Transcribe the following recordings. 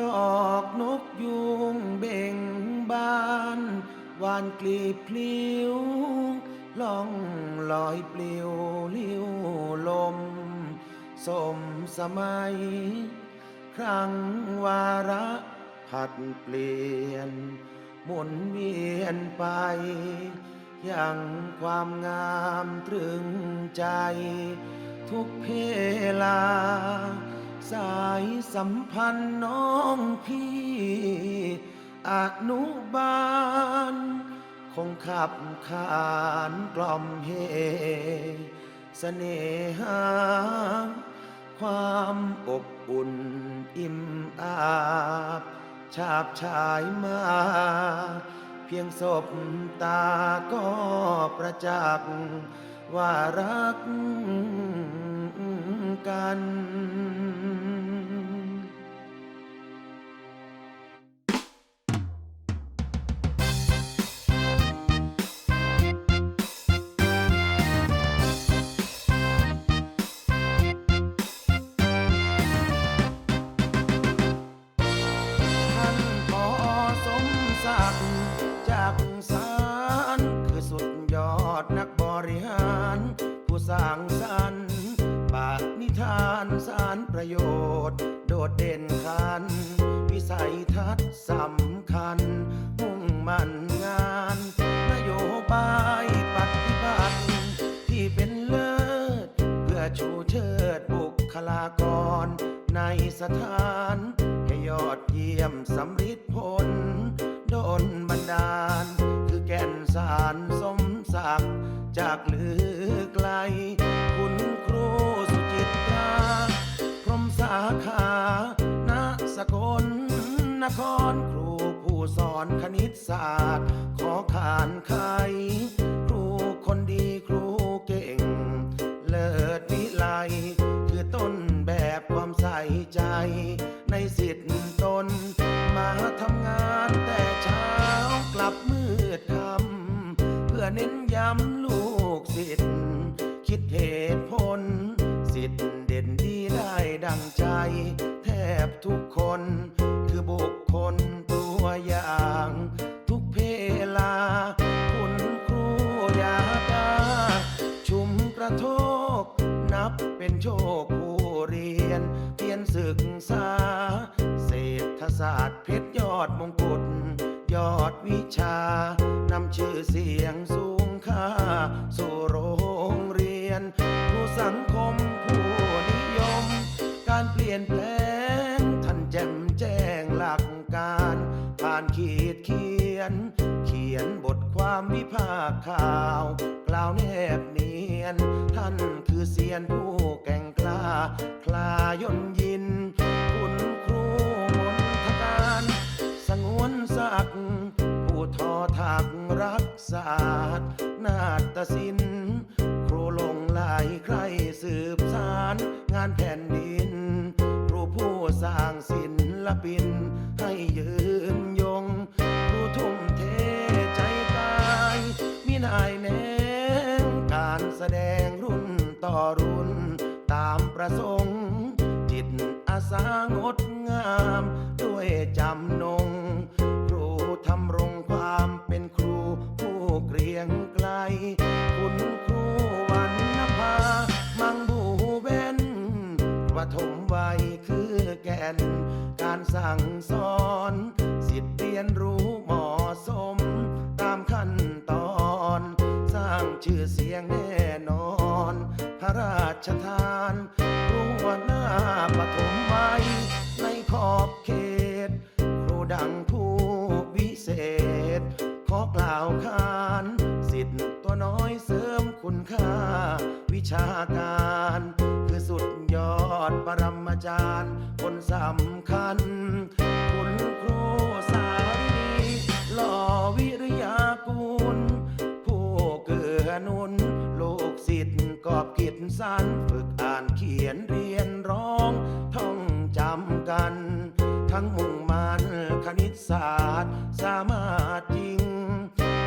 ดอกนกยุงเบ่งบานหวานกลีบพลิ้วล่องลอยปลิวลิ้วลม สมสมัย ครั้งวาระผัดเปลี่ยน หมุนเวียนไป อย่างความงามตรึงใจ ทุกเพลา สายสัมพันธ์น้องพี่อนุบาล คงขับขานกล่อมเฮเสน่หา ความอบอุ่นอิ่มอาบฉาบฉายมา เพียงศบตาก็ประจักษ์ว่ารักกัน สำคัญมุ่งมั่นงาน นโยบายปฏิบัติ ที่เป็นเลิศ เพื่อชูเชิดบุคลากร ในสถาน ให้ยอดเยี่ยมสำริดผลโดนบันดาล คือแก่นสารสมศักดิ์จากลือไกล คุณค นครครูผู้สอนคณิตศาสตร์ ขอขานใครครูคนดีครูเก่ง ยน ผู้สังคมผู้นิยม การเปลี่ยนแปลงท่านแจ่มแจ้งหลักการ ผ่านขีดเขียน เขียนบทความวิพากษ์ข่าว กล่าวแนบเนียน ท่านคือเซียนผู้แก่งกล้า คลายนยิน คุณครูมนทการ สงวนศักดิ์ผู้ทอถักรักษาสตร์นาฏศิลปานแผ่นดิน ครูผู้สร้างศิลปิน ให้ยืนยงครูทุ่มเทใจกายมีนายแนงการแสดงรุ่นต่อรุ่น ตามประสงค์ จิตอาสางดงาม ด้วยจำนง สั่งสอน สิทธิเรียนรู้เหมาะสม ตามขั้นตอน สร้างชื่อเสียงแน่นอน พระราชทานรูหัวหน้าปฐมวัยในขอบเขต ครูดังผู้วิเศษ ขอกล่าวขานสิทธิ์ตัวน้อยเสริมคุณค่า วิชาการ คือสุดยอดปรมาจารย์คนสำคัญานเขียนเรียนร้อง ท่องจำกัน ทั้งมุ่งมันคณิตศาสตร์ สามารถจริง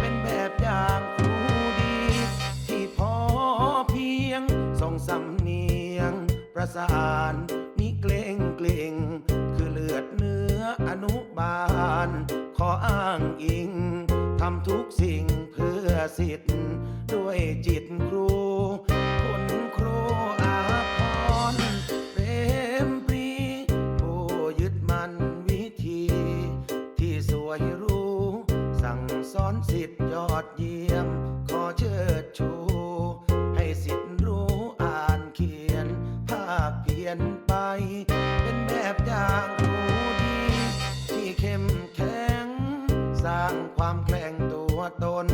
เป็นแบบอย่างครูดี ที่พอเพียงส่งสำเนียง ประสานมีเกรงเกรงคือเลือดเนื้ออนุบาล ขออ้างอิงทำทุกสิ่งเพื่อสิทธิ์ด้วยจิตครู สอนสิทธิ์ยอดเยี่ยม ขอเชิดชู ให้สิทธิ์รู้อ่านเขียน ภาคเพียนไป เป็นแบบอย่างครูดี ที่เข้มแข็ง สร้างความแกร่งตัวตน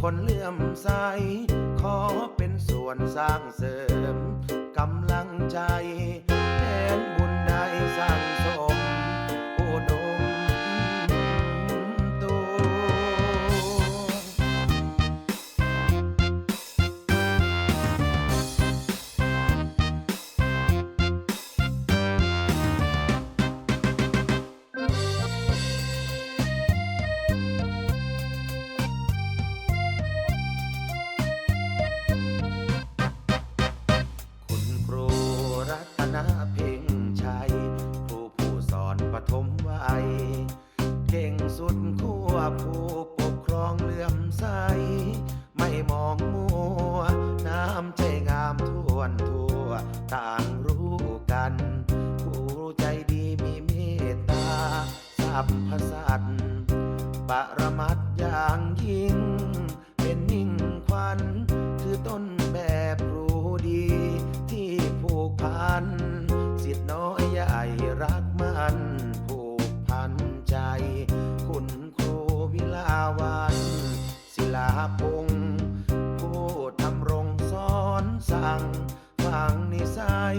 คนเลื่อมใส ขอเป็นส่วนสร้างเสริมกำลังใจ พพสัตว์ปรมัดอย่างยิ่ง เป็นนิ่งควันคือต้นแบบรูดี ที่ผูกพัน สิทธิ์น้อยใหญ่รักมันผูกพันใจ คุณครูวิลาวันศิลาพงผู้ทำรงสอนสั่งฟังนิสัย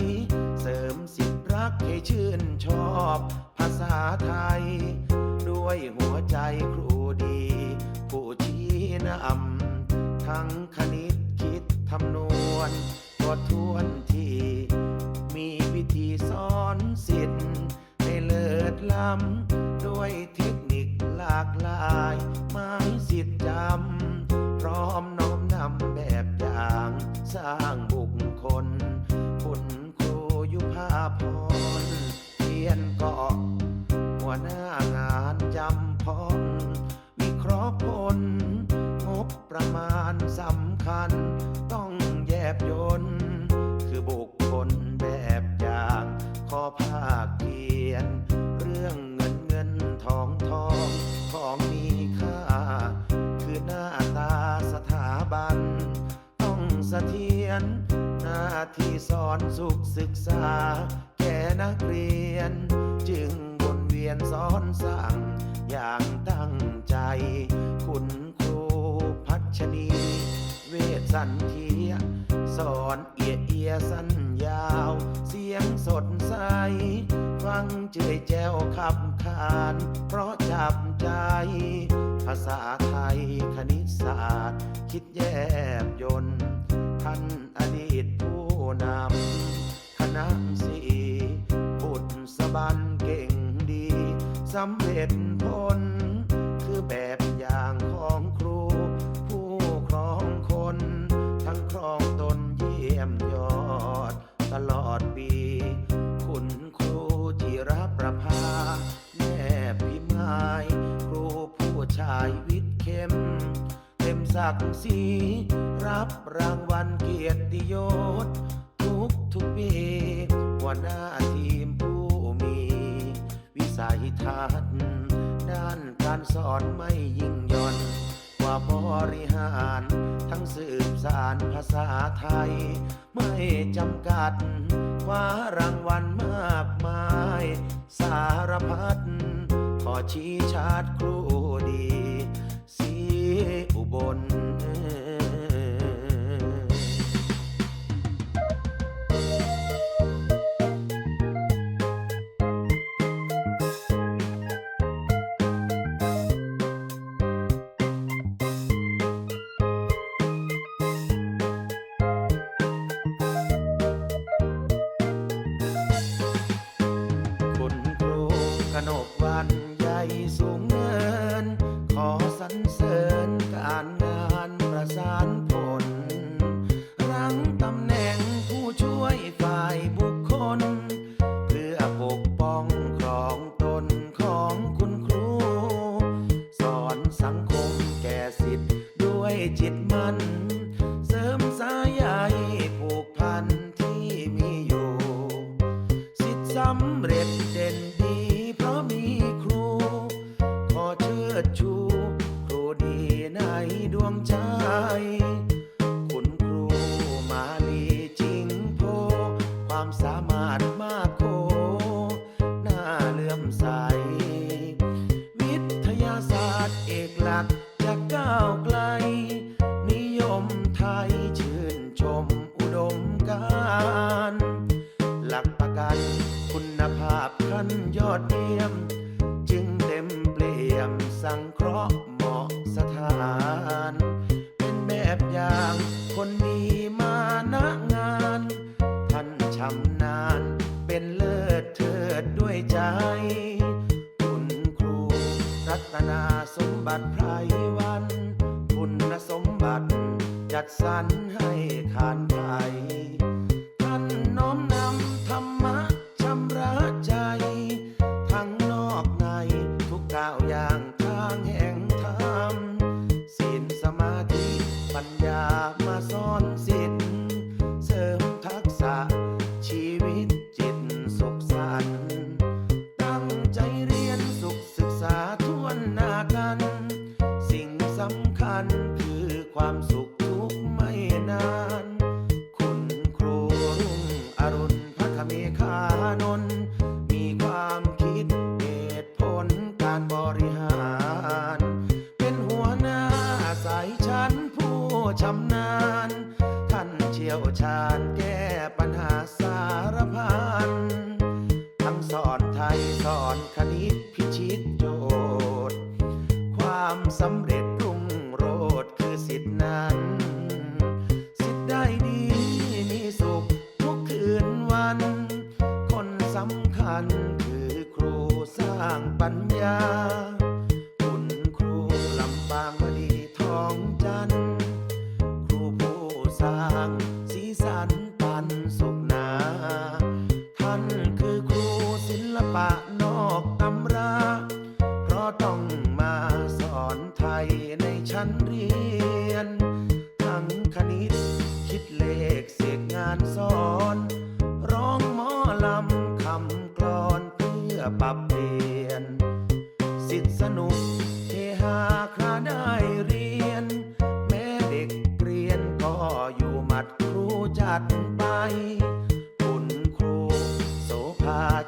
เสริมสิทธิ์รักให้ชื่นชอบาษาไทย ด้วยหัวใจครูดี ผู้ชี้นำทั้งคณิตคิดคำนวณทบทวนที่ มีวิธีสอนสิทธิ์ให้เลิศล้ำด้วยเทคนิคหลากหลายไม้สิทธิ์จำพร้อมน้อมนำแบบอย่าง สร้างบุคคล คุณครูยุภาพร ยนเกาะหัวหน้างานจำพองมีครอบพลงบประมาณสำคัญ ต้องแยบยนต์คือบุคคลแบบอย่างขอภาคเพียน เรื่องเงินเงินทองทองของมีค่า คือหน้าตาสถาบัน ต้องเสถียรหน้าที่สอนสุขศึกษา นักเรียน จึงวนเวียนสอนสั่งอย่างตั้งใจ คุณครูพัชนี เวชสันเทียสอนเอียเอียสัญยาว เสียงสดใส ฟังเจยแจวขับขาน เพราะจับใจ ภาษาไทยคณิตศาสตร์ คิดแยบยนท่าน สำเร็จผล คือแบบอย่างของครู ผู้ครองคน ทั้งครองตนเยี่ยมยอด ตลอดปี คุณครูจิรประภา แม่พิมาย ครูผู้ชายวิทย์เข้ม เต็มศักดิ์ศรีรับรางวัลเกียรติยศ ทุกทุกปีหัวหน้าทีมผู้มี วิสัยทัศน์ ด้านการสอนไม่ยิ่งย่อนกว่าบริหาร ทั้งสืบสารภาษาไทย ไม่จำกัดคว้ารางวัลมากมาย สารพัดขอชี้ชาติครูดี สีอุบล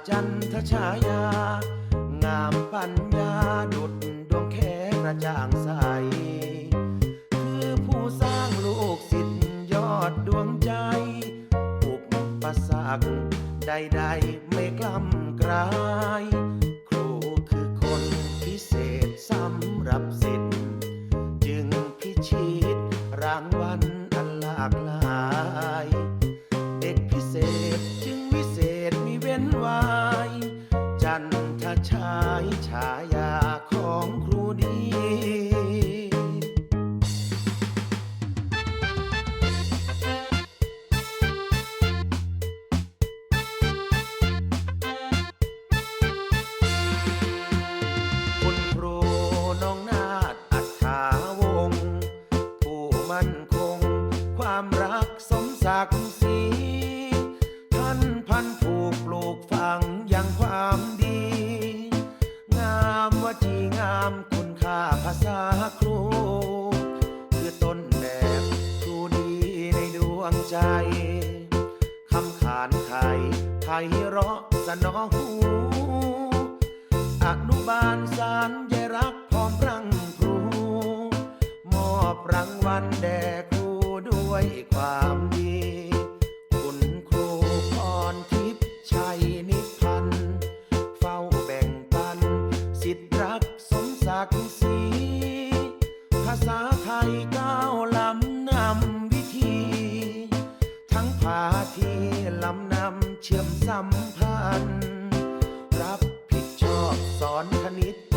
จันทชายา งามปัญญาดุดดวงแขกระจ่างใส คือผู้สร้างลูกศิษย์ยอดดวงใจ อุปปสรรคใดๆไม่กล้ำกลาย วงใจคำขานไขไพเราะสนอหู อนุบาลสารยรักพร้อมรังครู มอบรางวัลแด่ครูด้วยความดี คณิต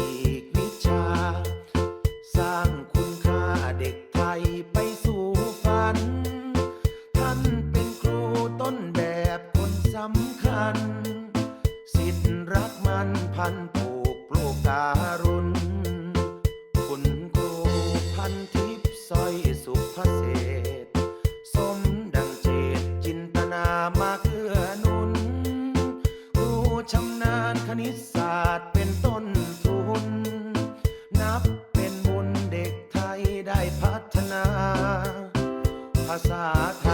ษาไท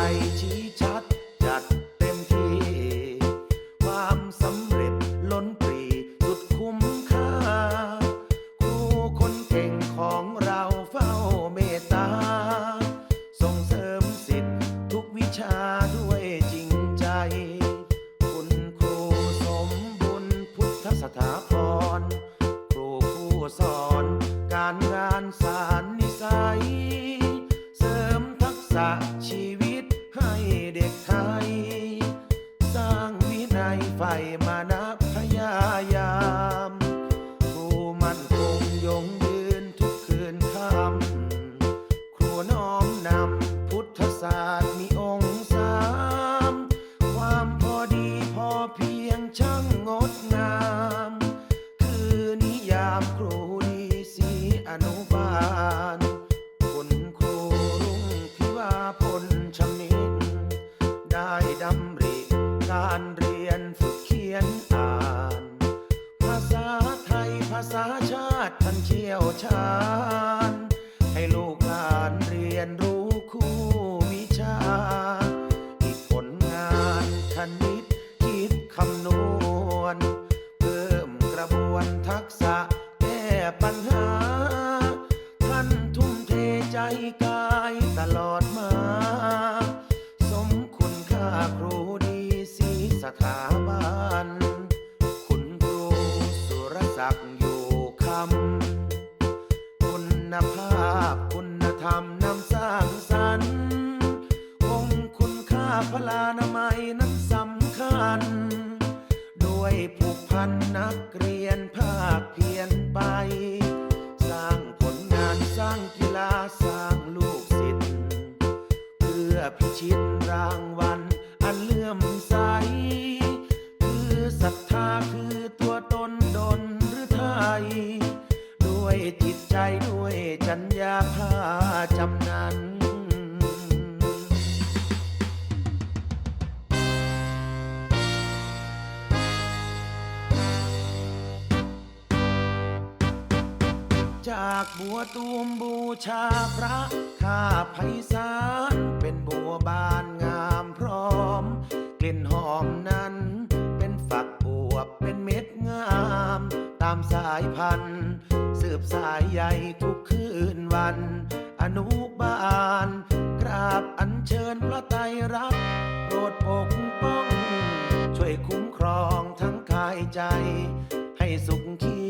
าษาชาติท่านเชี่ยวชาญ ให้ลูกหลานเรียนรู้คู่ คุณธรรมนำสร้างสรรค์คงคุณค่าพลานามัยนั้นสำคัญ ด้วยผูกพันนักเรียนภาคเพียนไป สร้างผลงานสร้างกีฬาสร้างลูกศิษย์เพื่อพิชิตรางวัลอันเลื่อมใส คือศรัทธาคือตัวตนดนหรือไทย ด้วยจิตใจด้วยจัญญาภาจ จากบัวตูมบูชาพระข้าไพศาลเป็นบัวบานงามพร้อม กลิ่นหอมนั้น เป็นฝักบวบเป็นเม็ดงาม ตามสายพันธุ์สืบสายใหญ่ทุกคืนวัน อนุบาลกราบอัญเชิญพระไตรรัตโปรดปกป้อง ช่วยคุ้มครองทั้งกายใจ ให้สุขขี